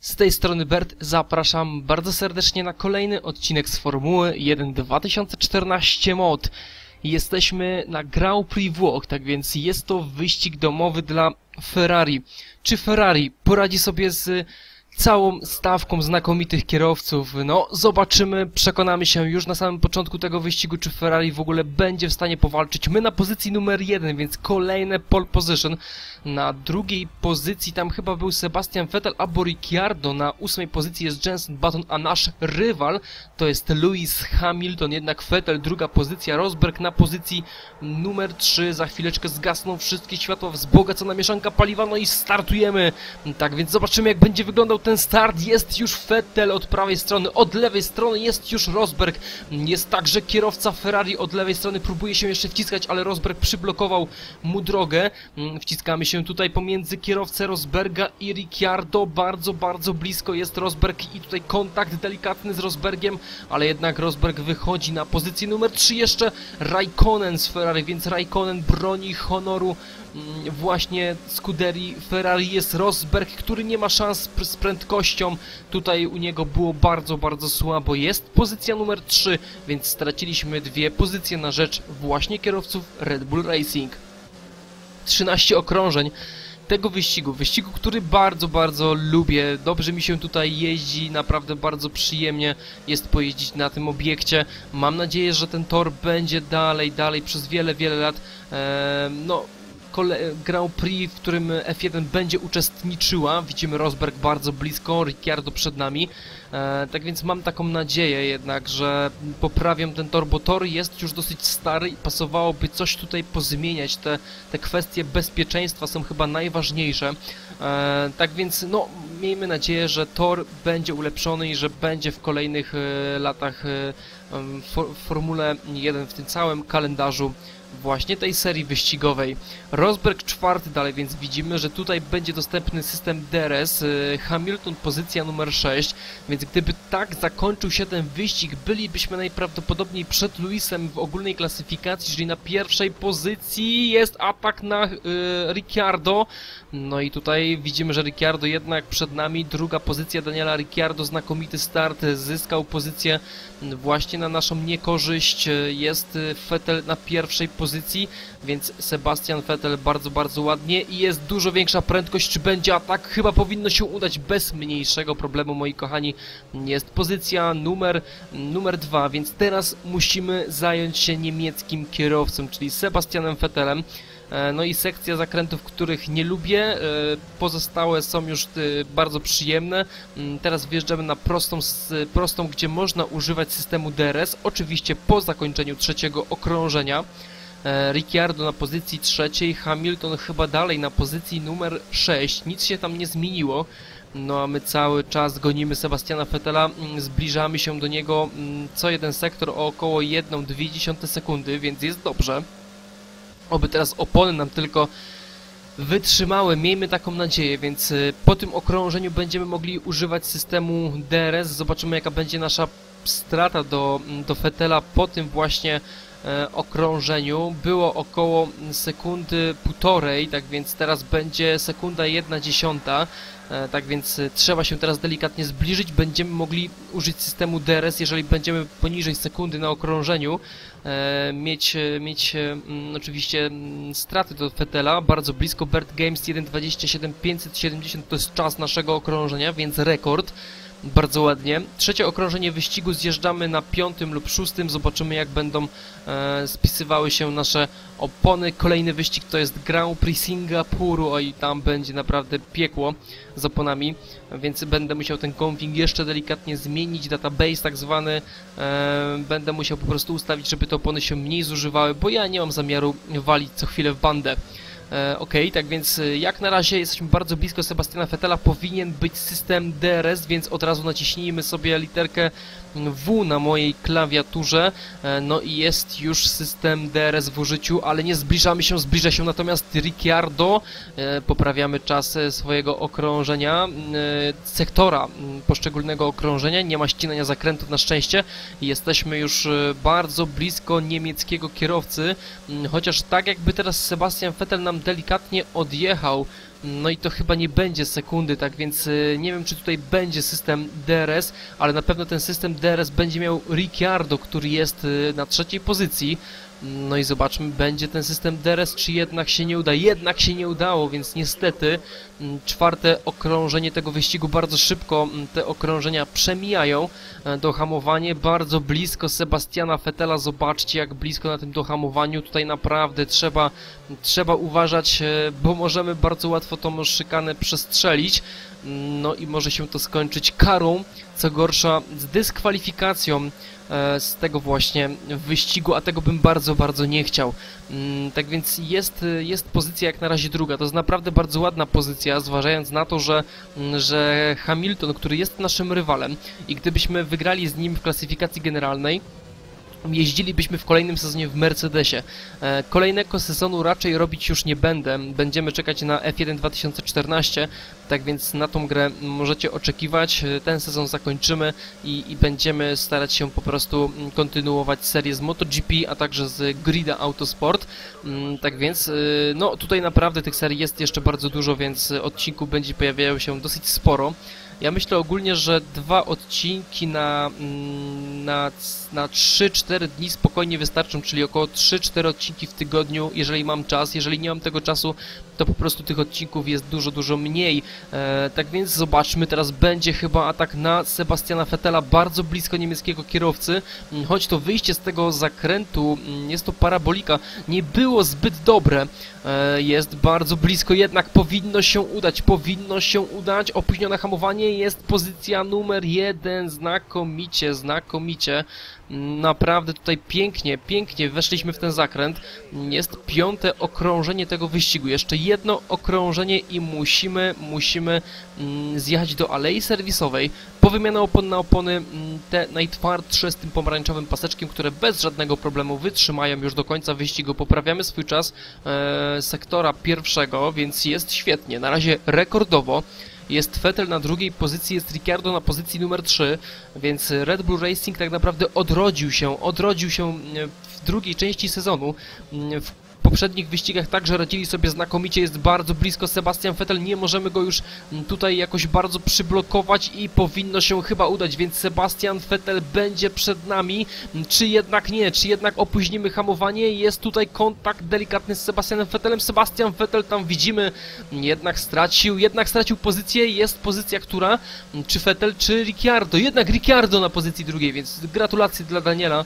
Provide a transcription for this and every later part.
Z tej strony Bert zapraszam bardzo serdecznie na kolejny odcinek z Formuły 1 2014 mod. Jesteśmy na Grand Prix Włoch, tak więc jest to wyścig domowy dla Ferrari. Czy Ferrari poradzi sobie z całą stawką znakomitych kierowców. No, zobaczymy, przekonamy się już na samym początku tego wyścigu, czy Ferrari w ogóle będzie w stanie powalczyć. My na pozycji numer jeden, więc kolejne pole position. Na drugiej pozycji tam chyba był Sebastian Vettel albo Ricciardo. Na ósmej pozycji jest Jensen Button, a nasz rywal to jest Lewis Hamilton. Jednak Vettel, druga pozycja, Rosberg na pozycji numer 3. Za chwileczkę zgasną wszystkie światła, wzbogacona mieszanka paliwa, no i startujemy. Tak więc zobaczymy, jak będzie wyglądał ten start. Jest już Vettel od prawej strony, od lewej strony jest już Rosberg. Jest także kierowca Ferrari od lewej strony, próbuje się jeszcze wciskać, ale Rosberg przyblokował mu drogę. Wciskamy się tutaj pomiędzy kierowcę Rosberga i Ricciardo. Bardzo, bardzo blisko jest Rosberg i tutaj kontakt delikatny z Rosbergiem, ale jednak Rosberg wychodzi na pozycję numer 3 jeszcze Raikkonen z Ferrari, więc Raikkonen broni honoru mm, właśnie Scuderii Ferrari jest Rosberg, który nie ma szans z prędkością. Tutaj u niego było bardzo, bardzo słabo. Jest pozycja numer 3, więc straciliśmy dwie pozycje na rzecz właśnie kierowców Red Bull Racing. 13 okrążeń tego wyścigu, wyścigu, który bardzo, bardzo lubię. Dobrze mi się tutaj jeździ, naprawdę bardzo przyjemnie jest pojeździć na tym obiekcie. Mam nadzieję, że ten tor będzie dalej, dalej przez wiele, wiele lat. Eee, no, Grand Prix, w którym F1 będzie uczestniczyła. Widzimy Rosberg bardzo blisko, Ricciardo przed nami. E, tak więc mam taką nadzieję jednak, że poprawią ten tor, bo tor jest już dosyć stary i pasowałoby coś tutaj pozmieniać. Te, te kwestie bezpieczeństwa są chyba najważniejsze. E, tak więc no, miejmy nadzieję, że tor będzie ulepszony i że będzie w kolejnych e, latach w Formule 1 w tym całym kalendarzu właśnie tej serii wyścigowej. Rosberg czwarty dalej, więc widzimy, że tutaj będzie dostępny system DRS, y, Hamilton pozycja numer 6, więc gdyby tak zakończył się ten wyścig, bylibyśmy najprawdopodobniej przed Luisem w ogólnej klasyfikacji, czyli na pierwszej pozycji jest atak na y, Ricciardo, no i tutaj widzimy, że Ricciardo jednak przed nami, druga pozycja Daniela Ricciardo, znakomity start, zyskał pozycję właśnie na naszą niekorzyść, jest Vettel na pierwszej pozycji, więc Sebastian Vettel bardzo, bardzo ładnie i jest dużo większa prędkość, czy będzie atak? Chyba powinno się udać bez mniejszego problemu, moi kochani. Jest pozycja numer, numer dwa, więc teraz musimy zająć się niemieckim kierowcą, czyli Sebastianem Vettelem. E, no i sekcja zakrętów, których nie lubię, e, pozostałe są już e, bardzo przyjemne. Mm, teraz wjeżdżamy na prostą, prostą, gdzie można używać systemu DRS, oczywiście po zakończeniu trzeciego okrążenia. Ricciardo na pozycji trzeciej, Hamilton chyba dalej na pozycji numer 6, nic się tam nie zmieniło. No a my cały czas gonimy Sebastiana Fettela, mm, zbliżamy się do niego. Mm, co jeden sektor o około 1,2 sekundy, więc jest dobrze. Oby teraz opony nam tylko wytrzymały, miejmy taką nadzieję, więc y, po tym okrążeniu będziemy mogli używać systemu DRS, zobaczymy jaka będzie nasza strata do, do Fetela po tym właśnie e, okrążeniu. Było około sekundy półtorej, tak więc teraz będzie sekunda jedna dziesiąta. E, tak więc e, trzeba się teraz delikatnie zbliżyć. Będziemy mogli użyć systemu DRS, jeżeli będziemy poniżej sekundy na okrążeniu. E, mieć, mieć mm, oczywiście mm, straty do Fetela. Bardzo blisko Bert Games 1.27.570 to jest czas naszego okrążenia, więc rekord. Bardzo ładnie. Trzecie okrążenie wyścigu zjeżdżamy na piątym lub szóstym. Zobaczymy jak będą e, spisywały się nasze opony. Kolejny wyścig to jest Grand Prix Singapuru. Oj, tam będzie naprawdę piekło z oponami, więc będę musiał ten config jeszcze delikatnie zmienić, database tak zwany. E, będę musiał po prostu ustawić, żeby te opony się mniej zużywały, bo ja nie mam zamiaru walić co chwilę w bandę. E, ok, tak więc e, jak na razie jesteśmy bardzo blisko Sebastiana Fetela, powinien być system DRS, więc od razu naciśnijmy sobie literkę W na mojej klawiaturze, e, no i jest już system DRS w użyciu, ale nie zbliżamy się, zbliża się natomiast Ricciardo, e, poprawiamy czas e, swojego okrążenia, sektora poszczególnego okrążenia, nie ma ścinania zakrętów na szczęście, jesteśmy już bardzo blisko niemieckiego kierowcy, chociaż tak jakby teraz Sebastian Vettel nam delikatnie odjechał. No i to chyba nie będzie sekundy, tak więc y, nie wiem czy tutaj będzie system DRS, ale na pewno ten system DRS będzie miał Ricciardo, który jest y, na trzeciej pozycji. No i zobaczmy, będzie ten system DRS, czy jednak się nie uda. Jednak się nie udało, więc niestety czwarte okrążenie tego wyścigu bardzo szybko mm, te okrążenia przemijają. E, dohamowanie bardzo blisko Sebastiana Fetela. Zobaczcie, jak blisko na tym dohamowaniu. Tutaj naprawdę trzeba, trzeba uważać, e, bo możemy bardzo łatwo tą szykanę przestrzelić. Mm, no i może się to skończyć karą, co gorsza z dyskwalifikacją E, z tego właśnie wyścigu, a tego bym bardzo, bardzo nie chciał. Mm, tak więc jest, jest pozycja jak na razie druga. To jest naprawdę bardzo ładna pozycja, zważając na to, że, mm, że Hamilton, który jest naszym rywalem i gdybyśmy wygrali z nim w klasyfikacji generalnej, jeździlibyśmy w kolejnym sezonie w Mercedesie. E, kolejnego sezonu raczej robić już nie będę. Będziemy czekać na F1 2014, tak więc na tą grę możecie oczekiwać. E, ten sezon zakończymy i, i będziemy starać się po prostu kontynuować serię z MotoGP, a także z Grida Autosport. Mm, tak więc, e, no tutaj naprawdę tych serii jest jeszcze bardzo dużo, więc odcinków będzie pojawiało się dosyć sporo. Ja myślę ogólnie, że dwa odcinki na, mm, na, na 3-4 dni spokojnie wystarczą, czyli około 3-4 odcinki w tygodniu, jeżeli mam czas. Jeżeli nie mam tego czasu, to po prostu tych odcinków jest dużo, dużo mniej. E, tak więc zobaczmy, teraz będzie chyba atak na Sebastiana Fettela, bardzo blisko niemieckiego kierowcy, mm, choć to wyjście z tego zakrętu, mm, jest to parabolika, nie było zbyt dobre. E, jest bardzo blisko, jednak powinno się udać, powinno się udać. Opóźnione hamowanie jest pozycja numer jeden, znakomicie, znakomicie. Naprawdę tutaj pięknie, pięknie weszliśmy w ten zakręt. Jest piąte okrążenie tego wyścigu. Jeszcze jedno okrążenie i musimy, musimy mm, zjechać do alei serwisowej. Po wymianę opon na opony, mm, te najtwardsze z tym pomarańczowym paseczkiem, które bez żadnego problemu wytrzymają już do końca wyścigu. Poprawiamy swój czas e, sektora pierwszego, więc jest świetnie. Na razie rekordowo jest Vettel na drugiej pozycji, jest Ricciardo na pozycji numer 3, więc Red Bull Racing tak naprawdę odrodził się, odrodził się w drugiej części sezonu, w poprzednich wyścigach także radzili sobie znakomicie, jest bardzo blisko. Sebastian Vettel, nie możemy go już tutaj jakoś bardzo przyblokować i powinno się chyba udać, więc Sebastian Vettel będzie przed nami, czy jednak nie, czy jednak opóźnimy hamowanie, jest tutaj kontakt delikatny z Sebastianem Vettelem, Sebastian Vettel tam widzimy, jednak stracił, jednak stracił pozycję, jest pozycja, która, czy Vettel, czy Ricciardo, jednak Ricciardo na pozycji drugiej, więc gratulacje dla Daniela,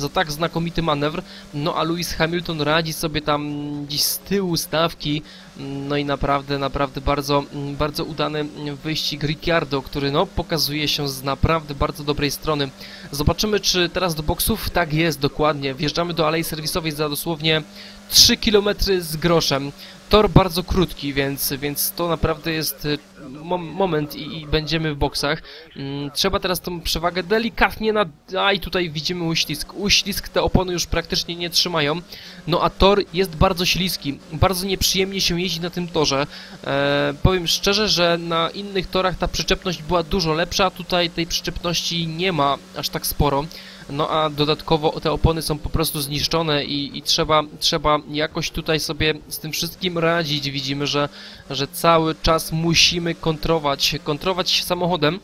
za tak znakomity manewr, no a Lewis Hamilton radzi sobie tam gdzieś z tyłu stawki, no i naprawdę, naprawdę bardzo, bardzo udany wyścig Ricciardo, który no pokazuje się z naprawdę bardzo dobrej strony. Zobaczymy, czy teraz do boksów? Tak jest, dokładnie. Wjeżdżamy do alei serwisowej za dosłownie 3 km z groszem. Tor bardzo krótki, więc, więc to naprawdę jest y, mom moment i, i, będziemy w boksach. Mm, trzeba teraz tą przewagę delikatnie na... A i tutaj widzimy uślizg. Uślizg te opony już praktycznie nie trzymają. No a tor jest bardzo śliski. Bardzo nieprzyjemnie się jeździ na tym torze. E, powiem szczerze, że na innych torach ta przyczepność była dużo lepsza. Tutaj tej przyczepności nie ma aż tak sporo no a dodatkowo te opony są po prostu zniszczone i, i trzeba, trzeba jakoś tutaj sobie z tym wszystkim radzić. Widzimy, że, że cały czas musimy kontrować, kontrować samochodem,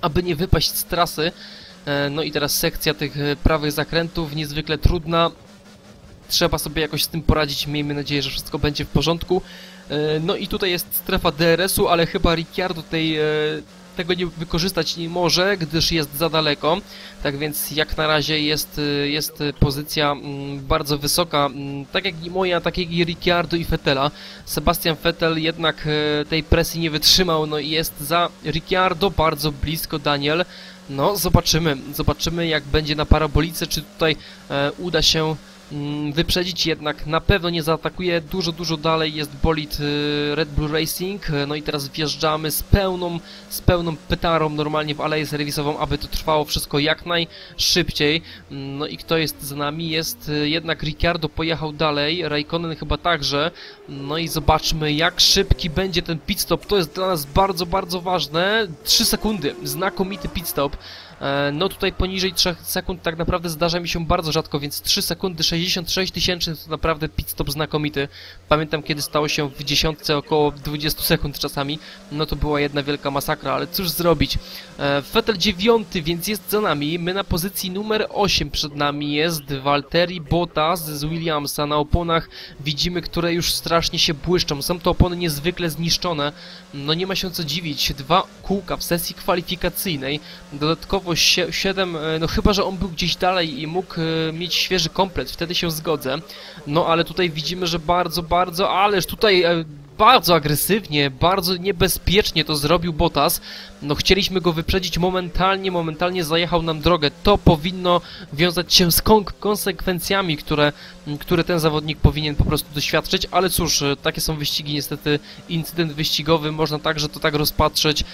aby nie wypaść z trasy. E, no i teraz sekcja tych e, prawych zakrętów, niezwykle trudna. Trzeba sobie jakoś z tym poradzić, miejmy nadzieję, że wszystko będzie w porządku. E, no i tutaj jest strefa DRS-u, ale chyba Ricciardo tej tego nie wykorzystać nie może, gdyż jest za daleko. Tak więc jak na razie jest, jest pozycja mm, bardzo wysoka, mm, tak jak i moja, tak jak i Ricciardo i Fettela. Sebastian Vettel jednak y, tej presji nie wytrzymał, no i jest za Ricciardo bardzo blisko Daniel. No, zobaczymy, zobaczymy jak będzie na parabolice, czy tutaj e, uda się wyprzedzić jednak na pewno nie zaatakuje. Dużo, dużo dalej jest bolid y, Red Bull Racing. No i teraz wjeżdżamy z pełną, z pełną petarą normalnie w aleję serwisową, aby to trwało wszystko jak najszybciej. Mm, no i kto jest za nami? Jest y, jednak Ricciardo pojechał dalej, Raikkonen chyba także. No i zobaczmy jak szybki będzie ten pit stop, to jest dla nas bardzo, bardzo ważne. 3 sekundy, znakomity pit stop no tutaj poniżej 3 sekund tak naprawdę zdarza mi się bardzo rzadko, więc 3 sekundy 66 tysięcy to naprawdę pit stop znakomity. Pamiętam kiedy stało się w dziesiątce około 20 sekund czasami, no to była jedna wielka masakra, ale cóż zrobić. E, Vettel 9, więc jest za nami, my na pozycji numer 8 przed nami jest Valtteri Bottas z Williamsa na oponach widzimy, które już strasznie się błyszczą. Są to opony niezwykle zniszczone. No nie ma się co dziwić. Dwa kółka w sesji kwalifikacyjnej. Dodatkowo 7, e, no chyba, że on był gdzieś dalej i mógł e, mieć świeży komplet, wtedy się zgodzę. No ale tutaj widzimy, że bardzo, bardzo, ależ tutaj e, bardzo agresywnie, bardzo niebezpiecznie to zrobił Bottas. No chcieliśmy go wyprzedzić momentalnie, momentalnie zajechał nam drogę. To powinno wiązać się z kon konsekwencjami, które, które ten zawodnik powinien po prostu doświadczyć, ale cóż, takie są wyścigi, niestety incydent wyścigowy, można także to tak rozpatrzeć.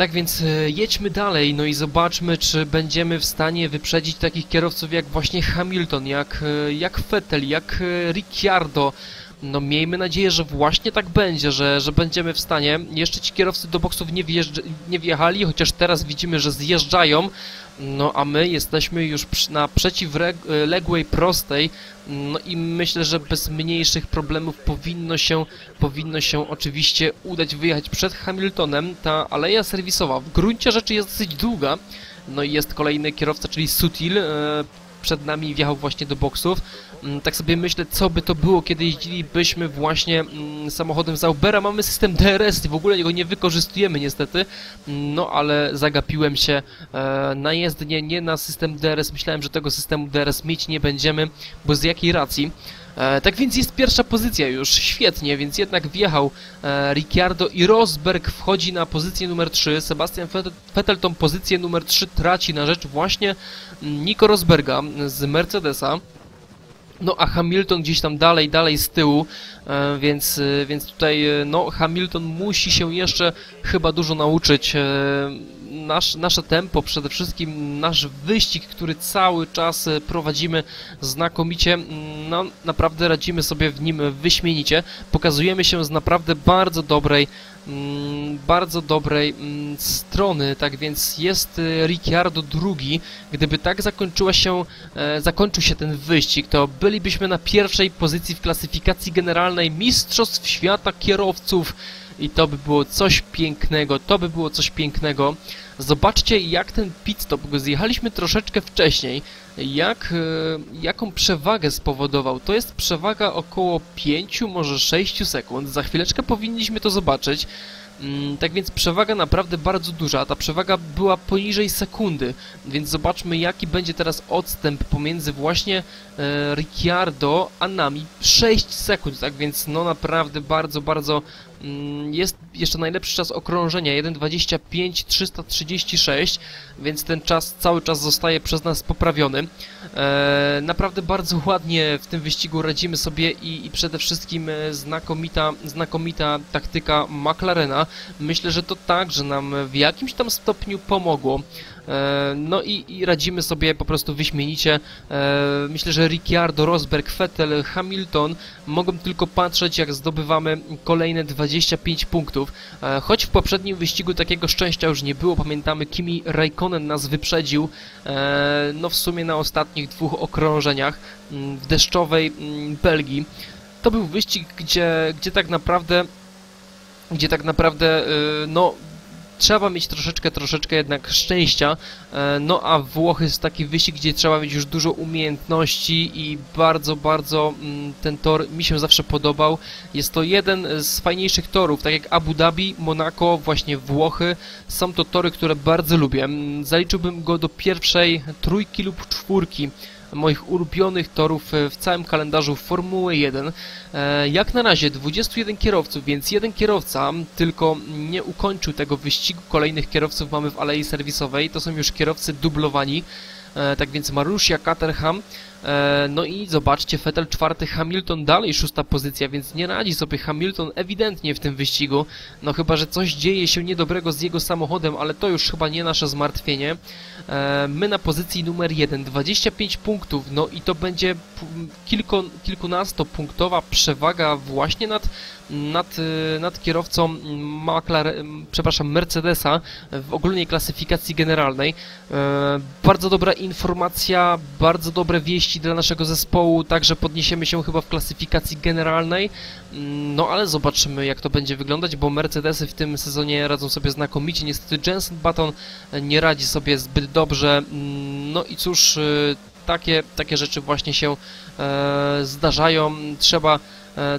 Tak więc e, jedźmy dalej, no i zobaczmy, czy będziemy w stanie wyprzedzić takich kierowców jak właśnie Hamilton, jak, e, jak Vettel, jak e, Ricciardo, no miejmy nadzieję, że właśnie tak będzie, że, że będziemy w stanie. Jeszcze ci kierowcy do boksów nie, nie wjechali, chociaż teraz widzimy, że zjeżdżają. No a my jesteśmy już na przeciwległej prostej no i myślę, że bez mniejszych problemów powinno się, powinno się oczywiście udać wyjechać przed Hamiltonem. Ta aleja serwisowa w gruncie rzeczy jest dosyć długa. No i jest kolejny kierowca, czyli Sutil. Przed nami wjechał właśnie do boksów. Mm, tak sobie myślę, co by to było, kiedy jeździlibyśmy właśnie mm, samochodem Zaubera. Mamy system DRS, w ogóle go nie wykorzystujemy niestety, mm, no ale zagapiłem się e, na jezdnię, nie na system DRS. Myślałem, że tego systemu DRS mieć nie będziemy, bo z jakiej racji? E, tak więc jest pierwsza pozycja już, świetnie, więc jednak wjechał e, Ricciardo i Rosberg wchodzi na pozycję numer 3. Sebastian Vettel tą pozycję numer 3 traci na rzecz właśnie Nico Rosberga z Mercedesa. No a Hamilton gdzieś tam dalej, dalej z tyłu, e, więc, więc tutaj no Hamilton musi się jeszcze chyba dużo nauczyć. Nasz, nasze tempo, przede wszystkim nasz wyścig, który cały czas prowadzimy znakomicie, no naprawdę radzimy sobie w nim wyśmienicie. Pokazujemy się z naprawdę bardzo dobrej Mm, bardzo dobrej mm, strony, tak więc jest y, Ricciardo drugi. Gdyby tak zakończyła się, e, zakończył się ten wyścig, to bylibyśmy na pierwszej pozycji w klasyfikacji generalnej Mistrzostw Świata Kierowców i to by było coś pięknego, to by było coś pięknego. Zobaczcie jak ten pit stop, go zjechaliśmy troszeczkę wcześniej, jak, e, jaką przewagę spowodował. To jest przewaga około 5, może 6 sekund. Za chwileczkę powinniśmy to zobaczyć. Mm, tak więc przewaga naprawdę bardzo duża, ta przewaga była poniżej sekundy, więc zobaczmy jaki będzie teraz odstęp pomiędzy właśnie e, Ricciardo a nami. 6 sekund, tak więc no naprawdę bardzo, bardzo jest jeszcze najlepszy czas okrążenia 1.25.336, więc ten czas cały czas zostaje przez nas poprawiony. E, naprawdę bardzo ładnie w tym wyścigu radzimy sobie i, i przede wszystkim e, znakomita, znakomita taktyka McLarena. Myślę, że to także nam w jakimś tam stopniu pomogło. E, no i, i, radzimy sobie po prostu wyśmienicie. E, myślę, że Ricciardo, Rosberg, Vettel, Hamilton mogą tylko patrzeć, jak zdobywamy kolejne 25 punktów. E, choć w poprzednim wyścigu takiego szczęścia już nie było, pamiętamy, Kimi Raikkonen nas wyprzedził, no w sumie na ostatnich dwóch okrążeniach mm, w deszczowej mm, Belgii. To był wyścig, gdzie, gdzie tak naprawdę gdzie tak naprawdę, no, trzeba mieć troszeczkę, troszeczkę jednak szczęścia. E, no a Włochy jest taki wyścig, gdzie trzeba mieć już dużo umiejętności i bardzo, bardzo mm, ten tor mi się zawsze podobał. Jest to jeden z fajniejszych torów, tak jak Abu Dhabi, Monaco, właśnie Włochy. Są to tory, które bardzo lubię. Mm, zaliczyłbym go do pierwszej trójki lub czwórki moich ulubionych torów e, w całym kalendarzu Formuły 1. E, jak na razie 21 kierowców, więc jeden kierowca tylko nie ukończył tego wyścigu. Kolejnych kierowców mamy w alei serwisowej. To są już kierowcy dublowani. E, tak więc Marussia Caterham E, no i zobaczcie, Vettel czwarty, Hamilton dalej szósta pozycja, więc nie radzi sobie Hamilton ewidentnie w tym wyścigu. No chyba, że coś dzieje się niedobrego z jego samochodem, ale to już chyba nie nasze zmartwienie. E, my na pozycji numer 1, 25 punktów, no i to będzie kilku, kilkunastopunktowa przewaga właśnie nad nad, y, nad kierowcą McLaren, przepraszam, Mercedesa w ogólnej klasyfikacji generalnej. E, bardzo dobra informacja, bardzo dobre wieści dla naszego zespołu, także podniesiemy się chyba w klasyfikacji generalnej. Mm, no ale zobaczymy jak to będzie wyglądać, bo Mercedesy w tym sezonie radzą sobie znakomicie. Niestety Jensen Button nie radzi sobie zbyt dobrze. Mm, no i cóż, y, takie, takie rzeczy właśnie się e, zdarzają. Trzeba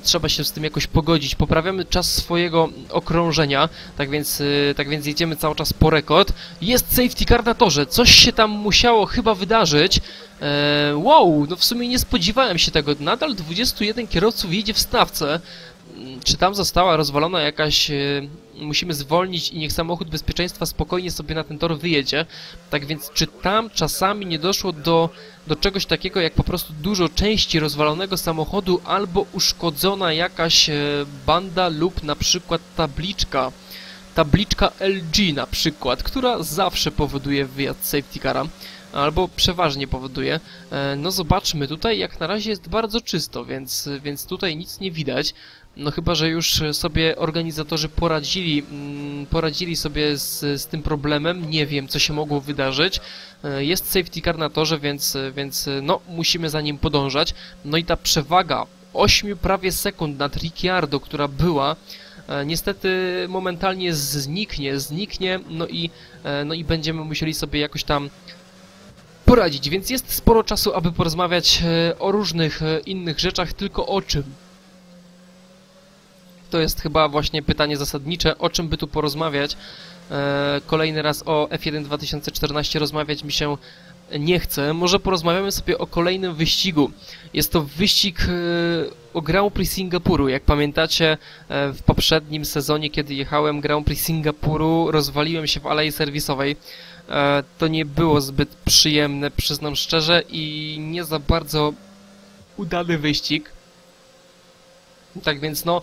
trzeba się z tym jakoś pogodzić. Poprawiamy czas swojego okrążenia, tak więc, e, tak więc jedziemy cały czas po rekord. Jest safety car na torze, coś się tam musiało chyba wydarzyć. E, wow, no w sumie nie spodziewałem się tego. Nadal 21 kierowców jedzie w stawce. Czy tam została rozwalona jakaś musimy zwolnić i niech samochód bezpieczeństwa spokojnie sobie na ten tor wyjedzie. Tak więc czy tam czasami nie doszło do, do czegoś takiego jak po prostu dużo części rozwalonego samochodu albo uszkodzona jakaś e, banda lub na przykład tabliczka tabliczka LG na przykład, która zawsze powoduje wyjazd safety cara albo przeważnie powoduje. E, no zobaczmy, tutaj jak na razie jest bardzo czysto, więc, więc tutaj nic nie widać. No chyba, że już sobie organizatorzy poradzili, mm, poradzili sobie z, z tym problemem. Nie wiem, co się mogło wydarzyć. E, jest safety car na torze, więc, więc no, musimy za nim podążać. No i ta przewaga 8 prawie sekund nad Ricciardo, która była, e, niestety momentalnie zniknie, zniknie, no i, no i będziemy musieli sobie jakoś tam poradzić, więc jest sporo czasu, aby porozmawiać o różnych innych rzeczach, tylko o czym? To jest chyba właśnie pytanie zasadnicze, o czym by tu porozmawiać. E, kolejny raz o F1 2014 rozmawiać mi się nie chce. Może porozmawiamy sobie o kolejnym wyścigu. Jest to wyścig e, o Grand Prix Singapuru. Jak pamiętacie, e, w poprzednim sezonie, kiedy jechałem Grand Prix Singapuru, rozwaliłem się w alei serwisowej. To nie było zbyt przyjemne, przyznam szczerze, i nie za bardzo udany wyścig. Tak więc no,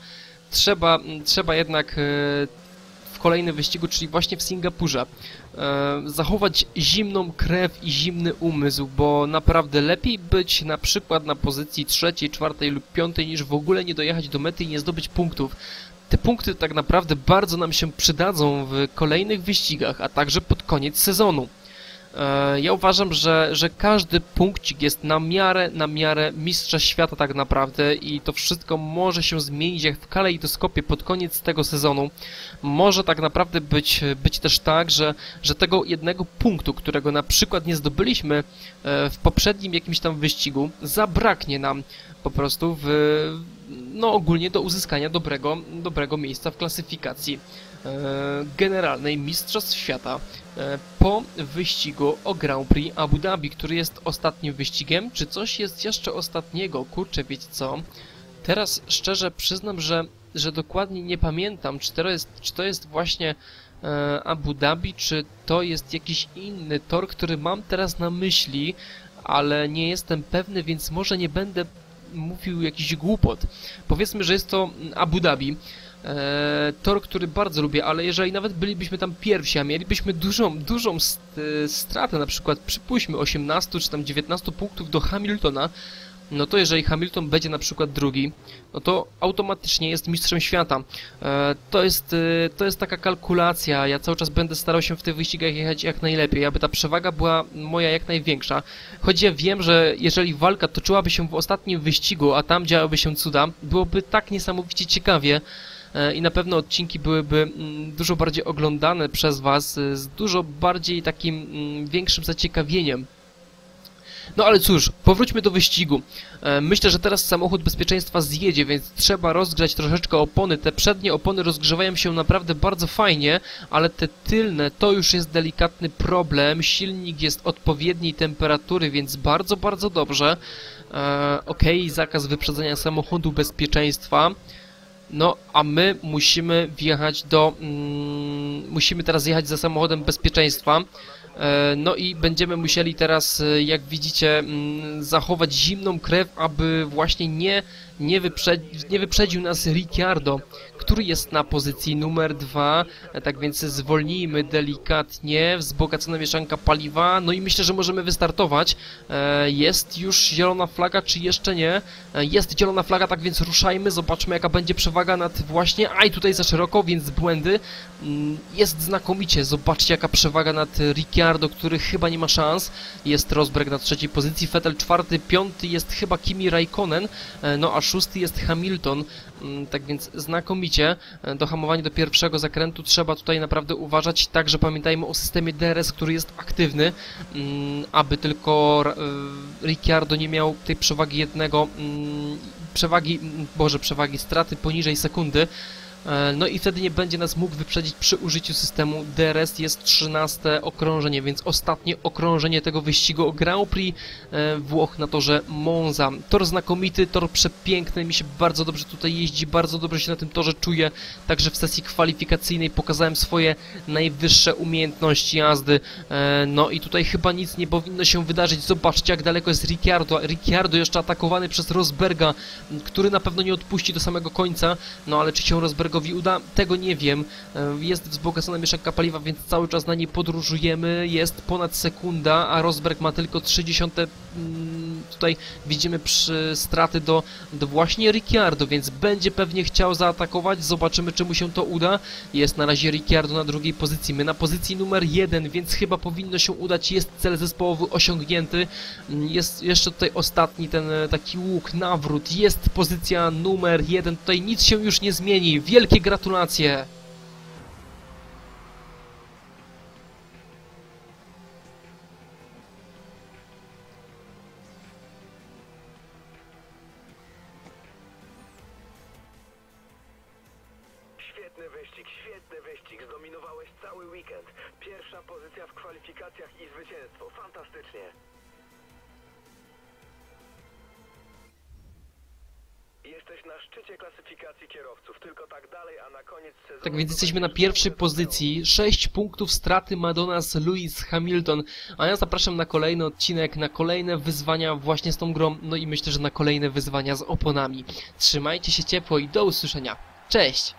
trzeba, trzeba jednak e, w kolejnym wyścigu, czyli właśnie w Singapurze, e, zachować zimną krew i zimny umysł, bo naprawdę lepiej być na przykład na pozycji trzeciej, czwartej lub piątej, niż w ogóle nie dojechać do mety i nie zdobyć punktów. Te punkty tak naprawdę bardzo nam się przydadzą w kolejnych wyścigach, a także pod koniec sezonu. E, ja uważam, że, że każdy punkcik jest na miarę, na miarę mistrza świata tak naprawdę i to wszystko może się zmienić jak w kalejdoskopie pod koniec tego sezonu. Może tak naprawdę być, być też tak, że, że tego jednego punktu, którego na przykład nie zdobyliśmy e, w poprzednim jakimś tam wyścigu, zabraknie nam po prostu w, no ogólnie do uzyskania dobrego, dobrego miejsca w klasyfikacji e, generalnej Mistrzostw Świata E, po wyścigu o Grand Prix Abu Dhabi, który jest ostatnim wyścigiem. Czy coś jest jeszcze ostatniego? Kurczę, wiecie co? Teraz szczerze przyznam, że, że dokładnie nie pamiętam, czy to jest, czy to jest właśnie e, Abu Dhabi, czy to jest jakiś inny tor, który mam teraz na myśli, ale nie jestem pewny, więc może nie będę mówił jakiś głupot. Powiedzmy, że jest to Abu Dhabi. E, tor, który bardzo lubię, ale jeżeli nawet bylibyśmy tam pierwsi, a mielibyśmy dużą, dużą e, stratę, na przykład przypuśćmy 18 czy tam 19 punktów do Hamiltona, no to jeżeli Hamilton będzie na przykład drugi, no to automatycznie jest mistrzem świata. E, to, jest, e, to jest taka kalkulacja, ja cały czas będę starał się w tych wyścigach jechać jak najlepiej, aby ta przewaga była moja jak największa. Choć ja wiem, że jeżeli walka toczyłaby się w ostatnim wyścigu, a tam działaby się cuda, byłoby tak niesamowicie ciekawie, E, i na pewno odcinki byłyby mm, dużo bardziej oglądane przez Was z dużo bardziej takim mm, większym zaciekawieniem. No ale cóż, powróćmy do wyścigu. E, myślę, że teraz samochód bezpieczeństwa zjedzie, więc trzeba rozgrzać troszeczkę opony. Te przednie opony rozgrzewają się naprawdę bardzo fajnie, ale te tylne to już jest delikatny problem. Silnik jest odpowiedniej temperatury, więc bardzo, bardzo dobrze. ok, zakaz wyprzedzania samochodu bezpieczeństwa. No, a my musimy wjechać do... Mm, musimy teraz jechać za samochodem bezpieczeństwa. E, No i będziemy musieli teraz, e, jak widzicie, mm, zachować zimną krew, aby właśnie nie, nie, wyprzedzi, nie wyprzedził nas Ricciardo, który jest na pozycji numer dwa. Tak więc zwolnijmy delikatnie, wzbogacona mieszanka paliwa, no i myślę, że możemy wystartować. E, Jest już zielona flaga, czy jeszcze nie? E, Jest zielona flaga, tak więc ruszajmy, zobaczmy jaka będzie przewaga nad właśnie, aj tutaj za szeroko, więc błędy. Mm, Jest znakomicie, zobaczcie jaka przewaga nad Ricciardo, który chyba nie ma szans. Jest Rosberg na trzeciej pozycji, Vettel czwarty, piąty jest chyba Kimi Raikkonen, e, no a szósty jest Hamilton. Mm, Tak więc znakomicie. E, Do hamowania do pierwszego zakrętu trzeba tutaj naprawdę uważać. Także pamiętajmy o systemie DRS, który jest aktywny, mm, aby tylko e, Ricciardo nie miał tej przewagi jednego, mm, przewagi, mm, boże, przewagi straty poniżej sekundy. E, No i wtedy nie będzie nas mógł wyprzedzić przy użyciu systemu DRS. Jest 13 okrążenie, więc ostatnie okrążenie tego wyścigu o Grand Prix e, Włoch na torze Monza. Tor znakomity, tor przepiękny, mi się bardzo dobrze tutaj jeździ, bardzo dobrze się na tym torze czuję. Także w sesji kwalifikacyjnej pokazałem swoje najwyższe umiejętności jazdy. E, No i tutaj chyba nic nie powinno się wydarzyć. Zobaczcie jak daleko jest Ricciardo. Ricciardo jeszcze atakowany przez Rosberga, który na pewno nie odpuści do samego końca. No ale czy się Rosbergowi uda? Tego nie wiem. E, Jest wzbogacona mieszanka paliwa, więc cały czas na niej podróżujemy. Jest ponad sekunda, a Rosberg ma tylko 30. mm, Tutaj widzimy przy straty do, do właśnie Ricciardo, więc będzie pewnie chciał zaatakować. Zobaczymy, czy mu się to uda. Jest na razie Ricciardo na drugiej pozycji. My na pozycji numer jeden, więc chyba powinno się udać. Jest cel zespołowy osiągnięty. Mm, Jest jeszcze tutaj ostatni ten e, taki łuk, nawrót. Jest pozycja numer jeden. Tutaj nic się już nie zmieni. Wielkie gratulacje! Wyścig, świetny wyścig. Zdominowałeś cały weekend. Pierwsza pozycja w kwalifikacjach i zwycięstwo. Fantastycznie. Jesteś na szczycie klasyfikacji kierowców. Tylko tak dalej, a na koniec sezonu... Tak więc jesteśmy na pierwszej pozycji. 6 punktów straty ma do nas Lewis Hamilton. A ja zapraszam na kolejny odcinek, na kolejne wyzwania właśnie z tą grą. No i myślę, że na kolejne wyzwania z oponami. Trzymajcie się ciepło i do usłyszenia. Cześć!